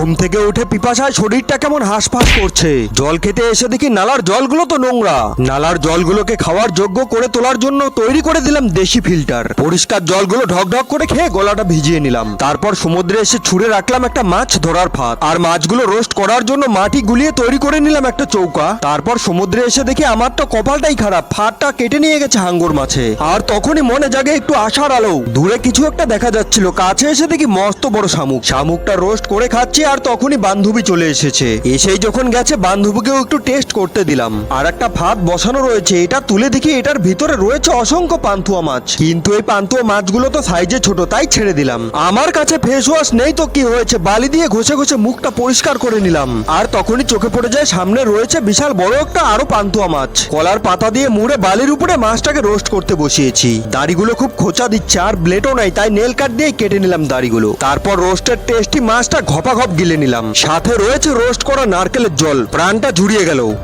ঘুম থেকে উঠে পিপাসায় শরীরটা কেমন হাঁসফাঁস করছে। জল খেতে এসে দেখি নালার জলগুলো তো নোংরা। নালার জলগুলোকে খাওয়ার যোগ্য করে তোলার জন্য তৈরি করে দিলাম দেশি ফিল্টার। পরিষ্কার জলগুলো ঢক ঢক করে খেয়ে গলাটা ভিজিয়ে নিলাম। তারপর সমুদ্রে এসে ছুঁড়ে রাখলাম একটা মাছ ধরার ফাঁদ। আর মাছগুলো রোস্ট করার জন্য মাটি গুলিয়ে তৈরি করে নিলাম একটা চৌকা। তারপর সমুদ্রে এসে দেখি আমার তো কপালটাই খারাপ, ফাঁদটা কেটে নিয়ে গেছে হাঙ্গর মাছে। আর তখনই মনে জাগে একটু আশার আলো। দূরে কিছু একটা দেখা যাচ্ছিল, কাছে এসে দেখি মস্ত বড় শামুক। শামুকটা রোস্ট করে খাচ্ছি আর তখনই বান্ধবী চলে এসেছে। এসেই যখন গেছে, বান্ধবীকেও একটু টেস্ট করতে দিলাম। আর একটা ফাঁদ বসানো রয়েছে, এটা তুলে দেখি এটার ভিতরে রয়েছে অসংখ্য পান্তুয়া মাছ। কিন্তু এই পান্তুয়া মাছগুলো তো সাইজে ছোট, তাই ছেড়ে দিলাম। আমার কাছে ফেস ওয়াশ নেই তো কি হয়েছে? বালি দিয়ে ঘষে ঘষে মুখটা পরিষ্কার করে নিলাম। আর তখনই চোখে পড়ে যায়, সামনে রয়েছে বিশাল বড় একটা আরও পান্তুয়া মাছ। কলার পাতা দিয়ে মুড়ে বালির উপরে মাছটাকে রোস্ট করতে বসিয়েছি। দাড়িগুলো খুব খোঁচা দিচ্ছে, আর ব্লেডও নাই, তাই নেল কাট দিয়ে কেটে নিলাম দাড়িগুলো। তারপর রোস্টের টেস্টি মাছটা ঘপা ঘপ গিলে নিলাম। সাথে রয়েছে রোস্ট করা নারকেলের জল। প্রাণটা জুড়িয়ে গেল।